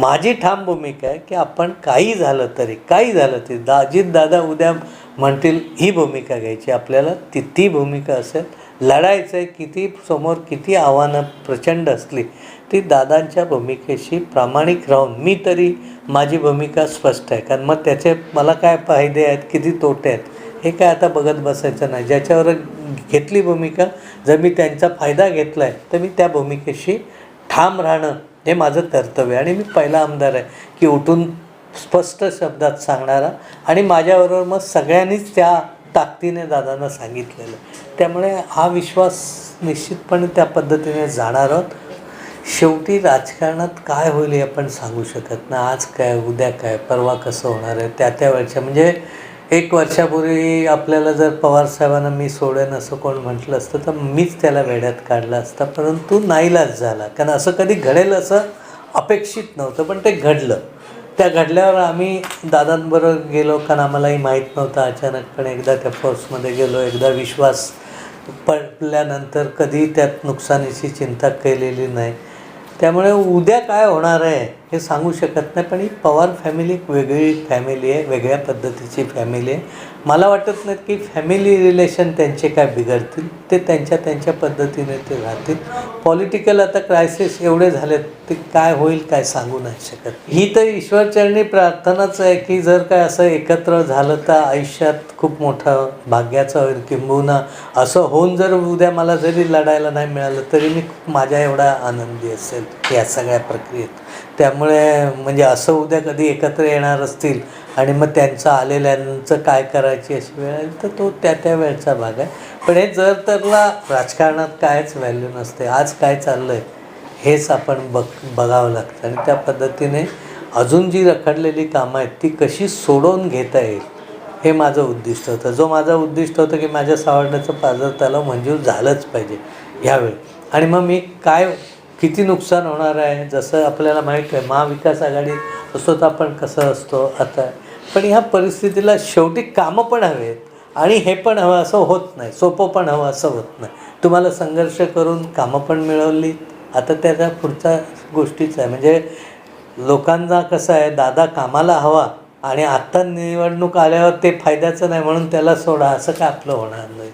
माझी ठाम भूमिका आहे की आपण काही झालं तरी काही झालं तरी दाजीत दादा उद्या म्हणतील ही भूमिका घ्यायची आपल्याला ती ती भूमिका असेल. लढायचं आहे किती समोर किती आव्हानं प्रचंड असली ती दादांच्या भूमिकेशी प्रामाणिक राहून मी तरी माझी भूमिका स्पष्ट आहे. कारण मग त्याचे मला काय फायदे आहेत किती तोटे आहेत हे काय आता बघत बसायचं नाही. ज्याच्यावर घेतली भूमिका जर मी त्यांचा फायदा घेतला आहे तर मी त्या भूमिकेशी ठाम राहणं हे माझं कर्तव्य आणि मी पहिला आमदार आहे की उठून स्पष्ट शब्दात सांगणारा आणि माझ्याबरोबर मग सगळ्यांनीच त्या ताकदीने दादांना सांगितलेलं. त्यामुळे हा विश्वास निश्चितपणे त्या पद्धतीने जाणार आहोत. शेवटी राजकारणात काय होईल हे आपण सांगू शकत नाही. आज काय उद्या काय परवा कसं होणार आहे त्या त्या वेळच्या. म्हणजे एक वर्षापूर्वी आपल्याला जर पवार साहेबांना मी सोडेन असं कोण म्हटलं असतं तर मीच त्याला वेड्यात काढला असता. परंतु नाईलाज झाला. कारण असं कधी घडेल असं अपेक्षित नव्हतं पण ते घडलं. त्या घडल्यावर आम्ही दादांबरोबर गेलो कारण आम्हालाही माहीत नव्हतं. अचानकपणे एकदा त्या फोर्समध्ये गेलो एकदा विश्वास पडल्यानंतर कधी त्यात नुकसानीची चिंता केलेली नाही. त्यामुळे उद्या काय होणार आहे? हे सांगू शकत नाही पण ही पवार फॅमिली एक वेगळी फॅमिली आहे वेगळ्या पद्धतीची फॅमिली आहे. मला वाटत नाही की फॅमिली रिलेशन त्यांचे काय बिघडतील ते त्यांच्या त्यांच्या पद्धतीने ते राहतील. पॉलिटिकल आता क्रायसिस एवढे झालेत ते काय होईल काय सांगू नाही शकत. ही तर ईश्वरचरणी प्रार्थनाच आहे की जर काय असं एकत्र झालं तर आयुष्यात खूप मोठं भाग्याचं होईल किंबहुना असं होऊन जर उद्या मला जरी लढायला नाही मिळालं तरी मी खूप माझ्या एवढा आनंदी असेल या सगळ्या प्रक्रियेत. त्यामुळे म्हणजे असं उद्या कधी एकत्र येणार असतील आणि मग त्यांचं आलेल्यांचं काय करायची अशी वेळ आली तर तो त्या त्या वेळचा भाग आहे. पण हे जर तरला राजकारणात कायच व्हॅल्यू नसते. आज काय चाललं आहे हेच आपण बघ बघावं लागतं. आणि त्या पद्धतीने अजून जी रखडलेली कामं आहेत ती कशी सोडवून घेता येईल हे माझं उद्दिष्ट होतं. जो माझं उद्दिष्ट होतं की माझ्या सावडण्याचं पाजर त्याला मंजूर झालंच पाहिजे ह्यावेळी. आणि मग मी काय किती नुकसान होणार आहे जसं आपल्याला माहीत आहे महाविकास आघाडी असतो तर आपण कसं असतो आता. पण ह्या परिस्थितीला शेवटी कामं पण हवेत आणि हे पण हवं असं होत नाही सोपं पण हवं असं होत नाही. तुम्हाला संघर्ष करून कामं पण मिळवली. आता त्याच्या पुढच्या गोष्टीच आहे म्हणजे लोकांना कसं आहे दादा कामाला हवा आणि आत्ता निवडणूक आल्यावर ते फायद्याचं नाही म्हणून त्याला सोडा असं काय आपलं होणार नाही.